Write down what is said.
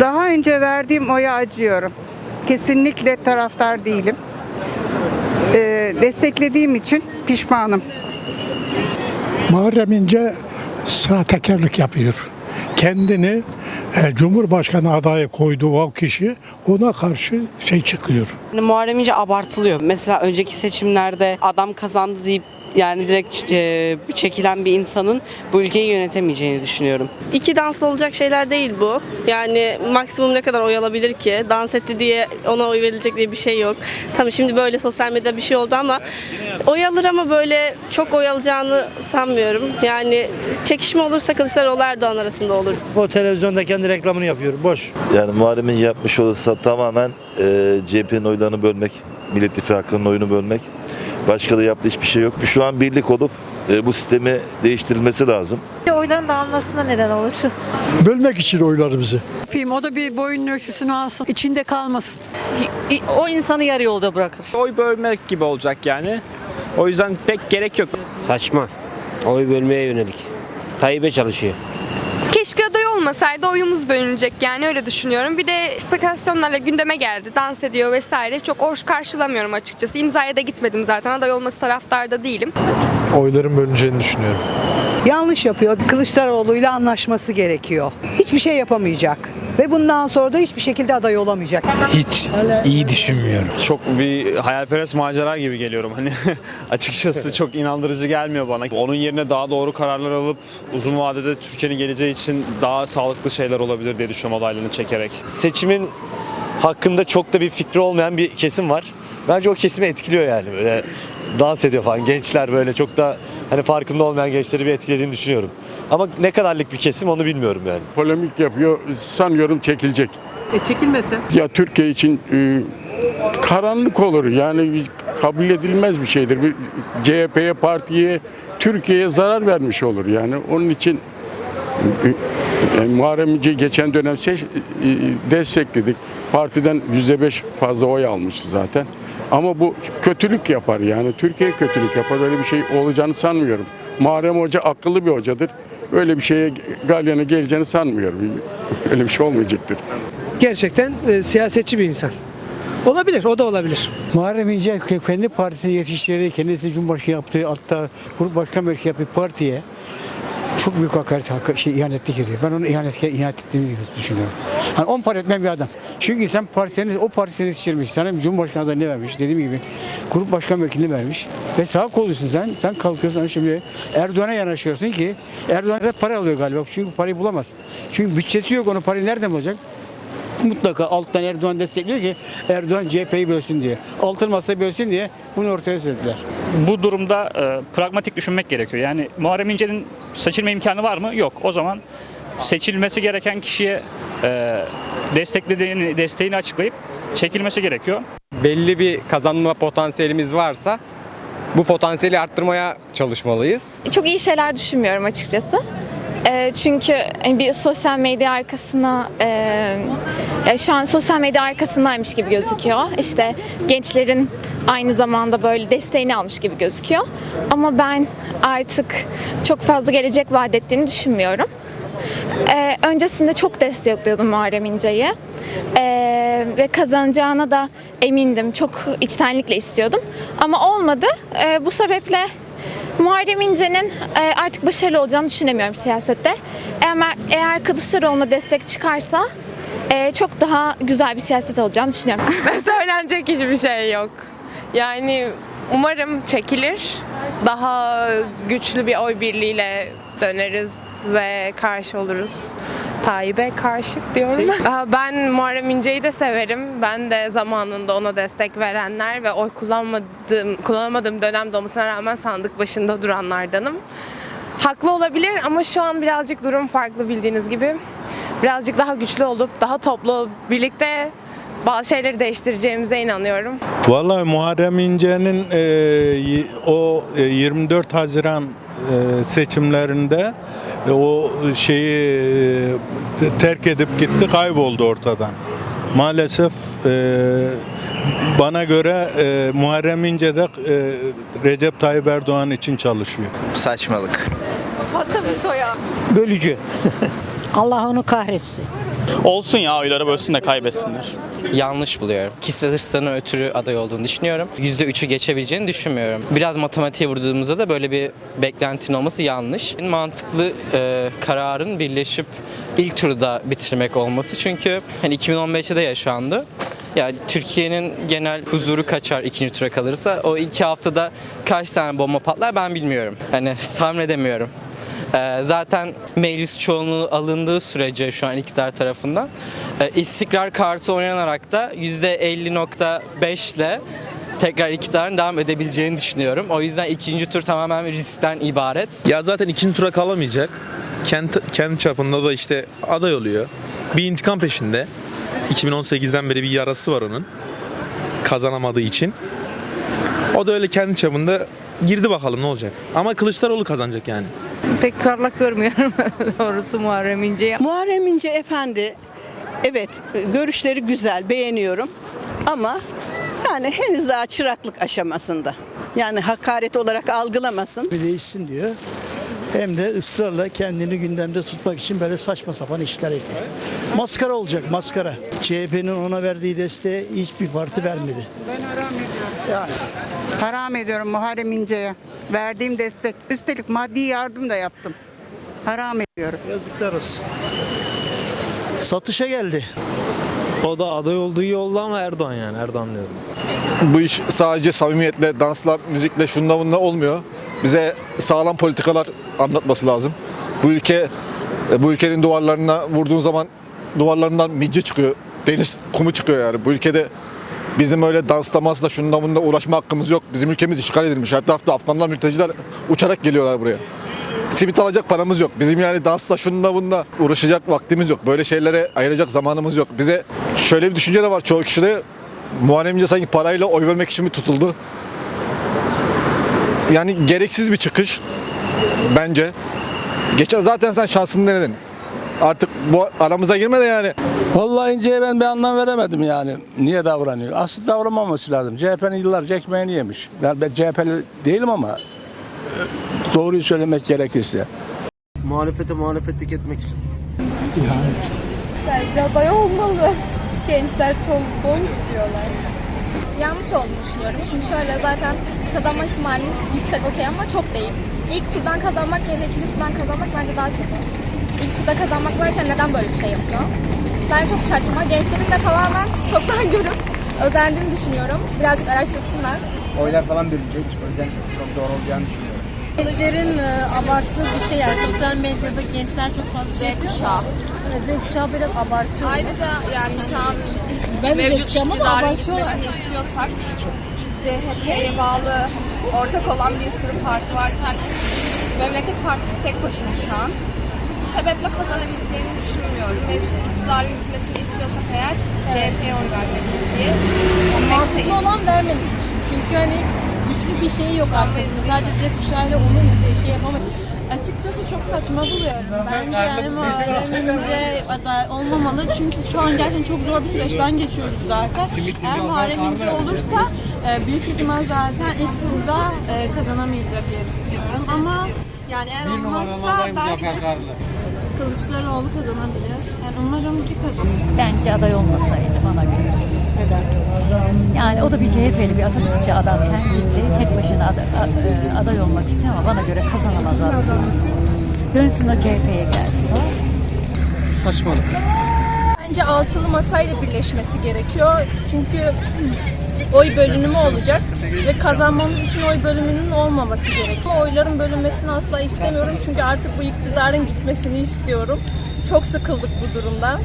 Daha önce verdiğim oya acıyorum. Kesinlikle taraftar değilim. Ee, desteklediğim için pişmanım. Muharrem İnce sahtekarlık yapıyor. Kendini e, Cumhurbaşkanı adayı koyduğu o kişi ona karşı şey çıkıyor. Muharrem İnce abartılıyor. Mesela önceki seçimlerde adam kazandı deyip yani direkt e, çekilen bir insanın bu ülkeyi yönetemeyeceğini düşünüyorum. İki danslı olacak şeyler değil bu. Yani maksimum ne kadar oy alabilir ki? Dans etti diye ona oy verilecek diye bir şey yok. Tabii şimdi böyle sosyal medyada bir şey oldu ama oy alır ama böyle çok oy alacağını sanmıyorum. Yani çekişme olursa Kılıçdaroğlu Erdoğan arasında olur. O televizyonda kendi reklamını yapıyor. Boş. Yani Muharrem'in yapmış olursa tamamen e, CHP'nin oylarını bölmek, Millet İttifakı'nın oyunu bölmek. Başka da yaptığı hiçbir şey yok. Şu an birlik olup e, bu sistemi değiştirilmesi lazım. Oyların dağılmasına neden olur. Bölmek için oylarımızı. Yapayım o da bir boyun ölçüsünü alsın. içinde kalmasın. o insanı yarı yolda bırakır. Oy bölmek gibi olacak yani. O yüzden pek gerek yok. Saçma. Oy bölmeye yönelik. Tayyip'e çalışıyor. Keşke aday olmasaydı oyumuz bölünecek yani öyle düşünüyorum. Bir de spekülasyonlarla gündeme geldi. Dans ediyor vesaire. Çok hoş karşılamıyorum açıkçası. İmzaya da gitmedim zaten. Aday olması taraftarda değilim. Oyların bölüneceğini düşünüyorum. Yanlış yapıyor. Kılıçdaroğlu'yla anlaşması gerekiyor. Hiçbir şey yapamayacak. Ve bundan sonra da hiçbir şekilde aday olamayacak. Hiç iyi düşünmüyorum. Çok bir hayalperest macera gibi geliyorum. Hani açıkçası çok inandırıcı gelmiyor bana. Onun yerine daha doğru kararlar alıp uzun vadede Türkiye'nin geleceği için daha sağlıklı şeyler olabilir diye düşünüyorum adaylarını çekerek. Seçimin hakkında çok da bir fikri olmayan bir kesim var. Bence o kesimi etkiliyor yani böyle dans ediyor falan. Gençler böyle çok da hani farkında olmayan gençleri bir etkilediğini düşünüyorum. Ama ne kadarlık bir kesim onu bilmiyorum yani. Polemik yapıyor. Sanıyorum çekilecek. E çekilmese? Ya Türkiye için e, karanlık olur. Yani kabul edilmez bir şeydir. Bir CHP'ye, partiye, Türkiye'ye zarar vermiş olur. Yani onun için e, e, Muharrem İnce'yi geçen dönem seç, e, destekledik. Partiden yüzde beş fazla oy almıştı zaten. Ama bu kötülük yapar yani. Türkiye kötülük yapar. Böyle bir şey olacağını sanmıyorum. Muharrem Hoca akıllı bir hocadır. Böyle bir şeye galyana geleceğini sanmıyorum. Öyle bir şey olmayacaktır. Gerçekten e, siyasetçi bir insan. Olabilir, o da olabilir. Muharrem İnce kendi partisini yetiştirdiği, kendisi Cumhurbaşkanı yaptığı, hatta Grup Başkan Vekili yaptığı partiye çok büyük hakaret, hak- şey, ihanetlik ediyor. Ben onu ihanet, ihanet ettiğini düşünüyorum. Hani on para etmeyen bir adam. Çünkü sen partisini, o partisini yetiştirmiş. Sana Cumhurbaşkanı adayını vermiş. Dediğim gibi Grup Başkan Vekilini vermiş. Ve sağ kolusun sen. Sen kalkıyorsun şimdi Erdoğan'a yanaşıyorsun ki Erdoğan da para alıyor galiba. Çünkü parayı bulamaz. Çünkü bütçesi yok. Onun parayı nereden bulacak? mutlaka alttan Erdoğan destekliyor ki Erdoğan CHP'yi bölsün diye. Altın masayı bölsün diye bunu ortaya sürdüler. Bu durumda e, pragmatik düşünmek gerekiyor. Yani Muharrem İnce'nin seçilme imkanı var mı? Yok. O zaman seçilmesi gereken kişiye e, desteklediğini, desteğini açıklayıp çekilmesi gerekiyor. Belli bir kazanma potansiyelimiz varsa bu potansiyeli arttırmaya çalışmalıyız. Çok iyi şeyler düşünmüyorum açıkçası. Ee, çünkü hani bir sosyal medya arkasına e, şu an sosyal medya arkasındaymış gibi gözüküyor. İşte gençlerin aynı zamanda böyle desteğini almış gibi gözüküyor. Ama ben artık çok fazla gelecek vaat ettiğini düşünmüyorum. Ee, öncesinde çok destekliyordum Muharrem İnce'yi. Ee, ve kazanacağına da emindim. Çok içtenlikle istiyordum. Ama olmadı. Ee, bu sebeple Muharrem İnce'nin e, artık başarılı olacağını düşünemiyorum siyasette. Eğer, eğer Kılıçdaroğlu'na destek çıkarsa e, çok daha güzel bir siyaset olacağını düşünüyorum. Söylenecek hiçbir şey yok. Yani umarım çekilir. Daha güçlü bir oy birliğiyle döneriz ve karşı oluruz. Tayyip'e karşı diyorum. Aa, Ben Muharrem İnce'yi de severim. Ben de zamanında ona destek verenler ve oy kullanmadığım, kullanamadığım dönemde olmasına rağmen sandık başında duranlardanım. Haklı olabilir ama şu an birazcık durum farklı bildiğiniz gibi. Birazcık daha güçlü olup daha toplu birlikte bazı şeyleri değiştireceğimize inanıyorum. Vallahi Muharrem İnce'nin e, o e, 24 Haziran e, seçimlerinde e, o şeyi e, terk edip gitti, kayboldu ortadan. Maalesef e, bana göre e, Muharrem İnce de e, Recep Tayyip Erdoğan için çalışıyor. Saçmalık. Bölücü. Allah onu kahretsin. Olsun ya oyları bölsün de kaybetsinler. Yanlış buluyorum. Kişisel hırslarına ötürü aday olduğunu düşünüyorum. %3'ü geçebileceğini düşünmüyorum. Biraz matematiğe vurduğumuzda da böyle bir beklentinin olması yanlış. Mantıklı e, kararın birleşip ilk turda bitirmek olması. Çünkü hani 2015'te de yaşandı. Ya Türkiye'nin genel huzuru kaçar ikinci tura kalırsa. O iki haftada kaç tane bomba patlar ben bilmiyorum. Hani tahmin edemiyorum. Ee, zaten meclis çoğunluğu alındığı sürece şu an iktidar tarafından e, istikrar kartı oynanarak da %50.5 ile tekrar iktidarın devam edebileceğini düşünüyorum. O yüzden ikinci tur tamamen bir riskten ibaret. Ya zaten ikinci tura kalamayacak. Kendi, kendi çapında da işte aday oluyor. Bir intikam peşinde. 2018'den beri bir yarası var onun. Kazanamadığı için. O da öyle kendi çapında girdi bakalım ne olacak. Ama Kılıçdaroğlu kazanacak yani. Pek parlak görmüyorum doğrusu Muharrem İnce'yi. Muharrem İnce efendi evet görüşleri güzel beğeniyorum ama yani henüz daha çıraklık aşamasında. Yani hakaret olarak algılamasın. değişsin diyor. Hem de ısrarla kendini gündemde tutmak için böyle saçma sapan işler yapıyor. Maskara olacak, maskara. CHP'nin ona verdiği desteği hiçbir parti vermedi. Ben haram ediyorum. Yani. Haram ediyorum Muharrem İnce'ye. Verdiğim destek. Üstelik maddi yardım da yaptım. Haram ediyorum. Yazıklar olsun. Satışa geldi. O da aday olduğu iyi oldu ama Erdoğan yani Erdoğan diyorum. Bu iş sadece samimiyetle, dansla, müzikle, şunla bununla olmuyor. Bize sağlam politikalar anlatması lazım. Bu ülke, bu ülkenin duvarlarına vurduğun zaman duvarlarından midye çıkıyor. Deniz kumu çıkıyor yani. Bu ülkede bizim öyle dansla masla şunla bununla uğraşma hakkımız yok. Bizim ülkemiz işgal edilmiş. Her tarafta Afganlar, mülteciler uçarak geliyorlar buraya. Simit alacak paramız yok. Bizim yani dansla şununla bununla uğraşacak vaktimiz yok. Böyle şeylere ayıracak zamanımız yok. Bize şöyle bir düşünce de var çoğu kişide. Muharrem İnce sanki parayla oy vermek için mi tutuldu? Yani gereksiz bir çıkış bence. Geçen zaten sen şansını denedin. Artık bu aramıza girme de yani. Vallahi İnce'ye ben bir anlam veremedim yani. Niye davranıyor? Aslında davranmaması lazım. CHP'nin yıllarca ekmeğini yemiş. Ben, ben CHP'li değilim ama e, doğruyu söylemek gerekirse. Muhalefete muhalefetlik etmek için. Bence aday olmalı. Gençler çoluk istiyorlar. Yanlış olduğunu düşünüyorum. Çünkü şöyle zaten kazanma ihtimalimiz yüksek okey ama çok değil. İlk turdan kazanmak yerine ikinci turdan kazanmak bence daha kötü. İlk turda kazanmak varken neden böyle bir şey yapıyor? Bence çok saçma. Gençlerin de tamamen TikTok'tan görüp özendiğini düşünüyorum. Birazcık araştırsınlar. Oylar falan bölünecek. O yüzden çok doğru olacağını düşünüyorum. Gençlerin abarttığı bir şey yani sosyal medyada gençler çok fazla şey kuşağı. Z kuşağı biraz abartıyor. Ayrıca yani şu an Ben mevcut Z abartıyorlar. gitmesini istiyorsak CHP'ye bağlı ortak olan bir sürü parti varken Memleket Partisi tek başına şu an. Bu sebeple kazanabileceğini düşünmüyorum. Mevcut iktidarın gitmesini istiyorsak eğer CHP'ye oy vermeliyiz diye. Mantıklı olan vermemek için. Çünkü hani güçlü bir şey yok arkasında. Sadece Z kuşağıyla onu izle şey yapamayız. Açıkçası çok saçma buluyorum. Bence yani Muharrem İnce aday olmamalı. Çünkü şu an gerçekten çok zor bir süreçten geçiyoruz zaten. Eğer Muharrem İnce olursa büyük ihtimal zaten ilk turda e, kazanamayacak diye düşünüyorum. Ama yani eğer olmazsa belki Kılıçdaroğlu kazanabilir. Yani umarım ki kazanır. Bence aday olmasaydı bana göre. Yani o da bir CHP'li bir Atatürkçü adamken gitti. Tek başına aday, aday olmak istiyor ama bana göre kazanamaz aslında. Dönsün o CHP'ye gelsin. Saçmalık. Bence altılı masayla birleşmesi gerekiyor. Çünkü oy bölünümü olacak ve kazanmamız için oy bölümünün olmaması gerekiyor. Oyların bölünmesini asla istemiyorum çünkü artık bu iktidarın gitmesini istiyorum. Çok sıkıldık bu durumdan.